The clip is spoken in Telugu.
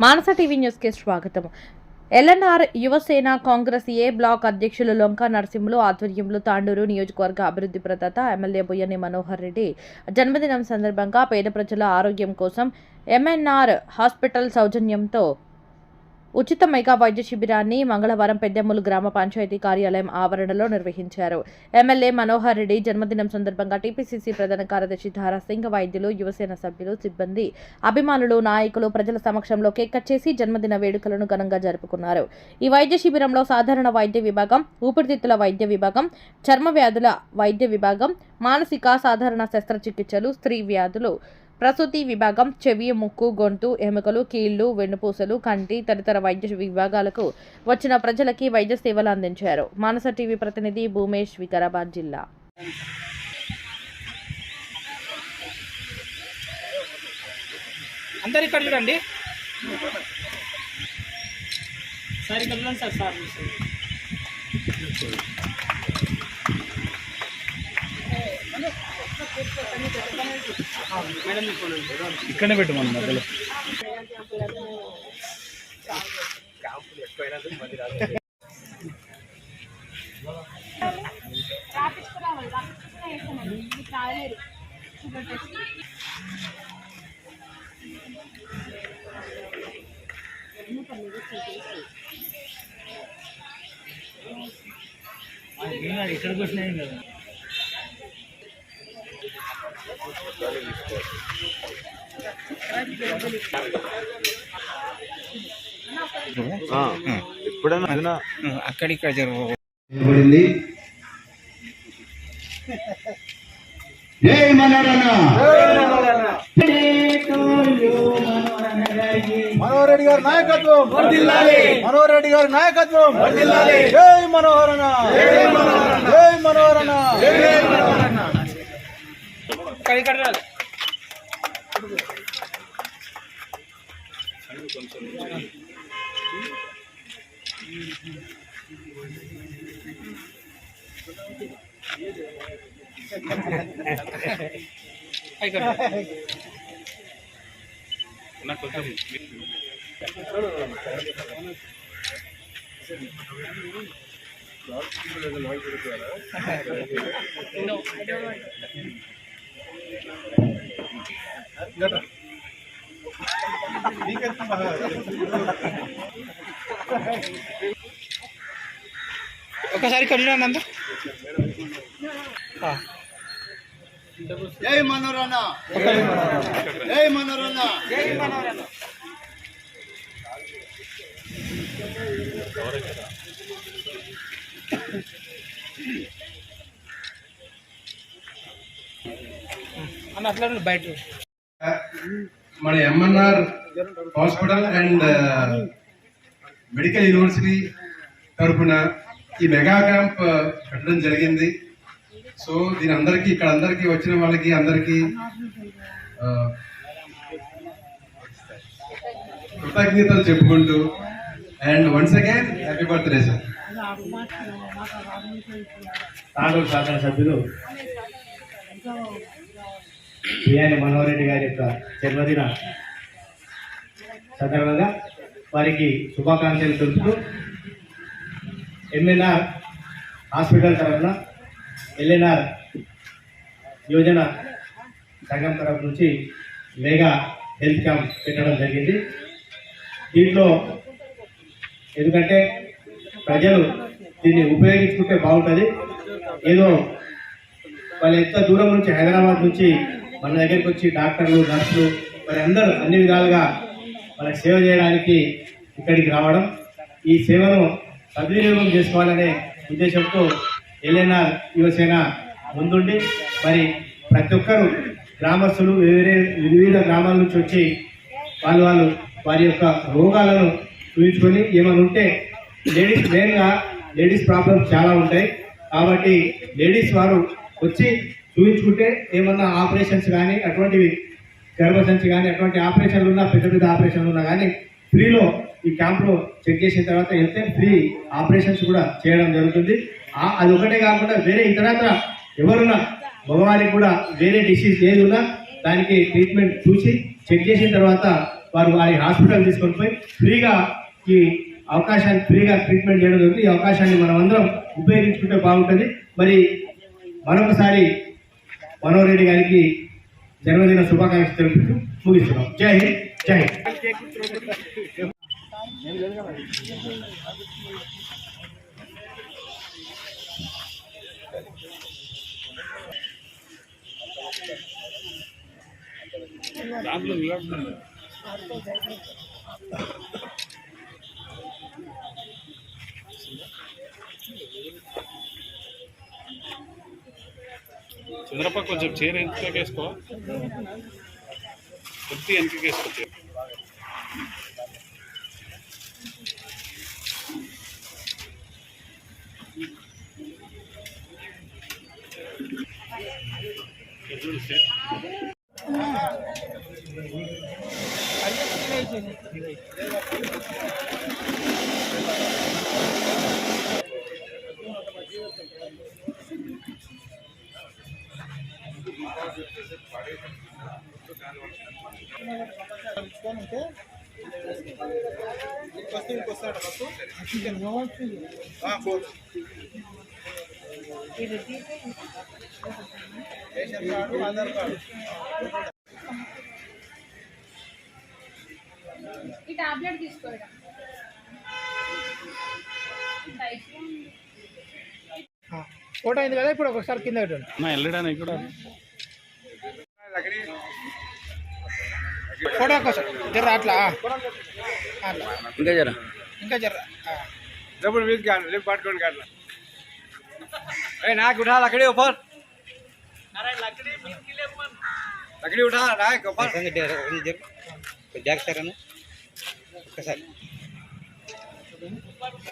మానస టీవీ న్యూస్కి స్వాగతం. LNR Yuvasena Congress A block అధ్యక్షులు లొంక నరసింహులు ఆధ్వర్యంలో తాండూరు నియోజకవర్గ అభివృద్ధి ప్రదాత ఎమ్మెల్యే బుయ్యని మనోహర్ రెడ్డి జన్మదినం సందర్భంగా పేద ప్రజల ఆరోగ్యం కోసం ఎంఎన్ఆర్ హాస్పిటల్ సౌజన్యంతో ఉచిత మెగా వైద్య శిబిరాన్ని మంగళవారం పెద్దెమ్మలు గ్రామ పంచాయతీ కార్యాలయం ఆవరణలో నిర్వహించారు. ఎమ్మెల్యే మనోహర్ రెడ్డి జన్మదినం సందర్భంగా టీపీసీసీ ప్రధాన కార్యదర్శి ధారా సింగ్ వైద్యులు యువసేన సభ్యులు సిబ్బంది అభిమానులు నాయకులు ప్రజల సమక్షంలో కేక్ కట్ చేసి జన్మదిన వేడుకలను ఘనంగా జరుపుకున్నారు. ఈ వైద్య శిబిరంలో సాధారణ వైద్య విభాగం ఊపిరితిత్తుల వైద్య విభాగం చర్మ వ్యాధుల వైద్య విభాగం మానసిక సాధారణ శస్త్రచికిత్సలు స్త్రీ వ్యాధులు ప్రసూతి విభాగం చెవి ముక్కు గొంతు ఎముకలు కీళ్ళు వెన్నుపూసలు కంటి తదితర వైద్య విభాగాలకు వచ్చిన ప్రజలకి వైద్య సేవలు అందించారు. మానస టీవీ ప్రతినిధి భూమేష్ వికారాబాద్ జిల్లా. అందరు ఇక్కడ చూడండి. సార్ ఇక్కడ చూడండి సార్ సార్. ఇక్కడనే పెట్టమని మధ్యలో. ఇక్కడికి వచ్చినాయి కదా. ఎప్పుడైనా ఏదైనా అక్కడిక్కడ జరుగు చేయబడింది జై మనోరణ మనోహర్ రెడ్డి గారి నాయకత్వం! మనోహర్ రెడ్డి గారి నాయకత్వం! జై మనోహరణ జై మనోహరణ ఇక్కడ ఇక్కడ చూడాలి ఇక్కడ చూడాలి. ఒకసారి ఇక్కడ ఒకసారి అంతా జై మనోరణ జై మనోరణ జై మనోరణ ఉండు మన MNR hospital and medical university తరఫున ఈ మెగా క్యాంప్ పెట్టడం జరిగింది. సో దీని అందరికీ ఇక్కడ అందరికీ వచ్చిన వాళ్ళకి అందరికీ కృతజ్ఞతలు చెప్పుకుంటూ and once again happy birthday sir. Tandur శాసనసభ్యులు బియాని మనోహర్ రెడ్డి గారి యొక్క జన్మదిన సందర్భంగా వారికి శుభాకాంక్షలు తెలుపుతూ ఎంఎన్ఆర్ హాస్పిటల్ తరఫున ఎల్ఎన్ఆర్ యోజన సంఘం తరఫు నుంచి మెగా హెల్త్ క్యాంప్ పెట్టడం జరిగింది. దీంట్లో ఎందుకంటే ప్రజలు దీన్ని ఉపయోగించుకుంటే బాగుంటుంది. ఏదో వాళ్ళు ఎంత దూరం నుంచి హైదరాబాద్ నుంచి మన దగ్గరికి వచ్చి డాక్టర్లు నర్సులు మరి అందరూ అన్ని విధాలుగా మనకు సేవ చేయడానికి ఇక్కడికి రావడం. ఈ సేవను సద్వినియోగం చేసుకోవాలనే ఉద్దేశంతో ఎల్ఎన్ఆర్ యువసేన ముందుండి మరి ప్రతి ఒక్కరు గ్రామస్తులు వేరే వివిధ గ్రామాల నుంచి వచ్చి వాళ్ళు వాళ్ళు వారి యొక్క రోగాలను చూపించుకొని ఏమైనా ఉంటే లేడీస్ మెయిన్గా లేడీస్ ప్రాబ్లమ్స్ చాలా ఉంటాయి. కాబట్టి లేడీస్ వారు వచ్చి చూపించుకుంటే ఏమన్నా ఆపరేషన్స్ కానీ అటువంటివి గర్భసంచి కానీ అటువంటి ఆపరేషన్లు ఉన్నా పెద్ద పెద్ద ఆపరేషన్లు ఉన్నా కానీ ఫ్రీలో ఈ క్యాంప్లో చెక్ చేసిన తర్వాత వెళ్తే ఫ్రీ ఆపరేషన్స్ కూడా చేయడం జరుగుతుంది. అది ఒకటే కాకుండా వేరే ఇతరత్ర ఎవరున్నా మగవారికి కూడా వేరే డిసీజ్ ఏది ఉన్నా దానికి ట్రీట్మెంట్ చూసి చెక్ చేసిన తర్వాత వారు వారి హాస్పిటల్ తీసుకొని పోయి ఫ్రీగా ఈ అవకాశాన్ని ఫ్రీగా ట్రీట్మెంట్ చేయడం జరుగుతుంది. ఈ అవకాశాన్ని మనం అందరం ఉపయోగించుకుంటే బాగుంటుంది. మరి మరొకసారి మనోహర్ రెడ్డి గారికి జన్మదిన శుభాకాంక్షలు తెలుపుతూ ముగిస్తున్నాం జై హింద్ జై హింద్ చంద్రప్ప కొంచెం చీర వెనకకి వేసుకో. కొద్ది వెనకకి వేసుకో చీర ఈ టాబ్లెట్ తీసుకోవడం ఫోటో అయింది కదా ఇప్పుడు ఒకసారి కింద పెట్టండి. నా వెళ్ళడానికి కూడా ఫోటో కోసం జర్ర అట్లా అట్లా ఇంకా జర ఇంకా జర డబ్బులు మీకు కాదు రేపు పట్టుకోండి కాదు अरे उठा लकड़ी ऊपर। अरे लकड़ी मिल के ले मन लकड़ी उठा ना ऊपर। संग दे लकड़ी जब जैक सर ने? कैसा?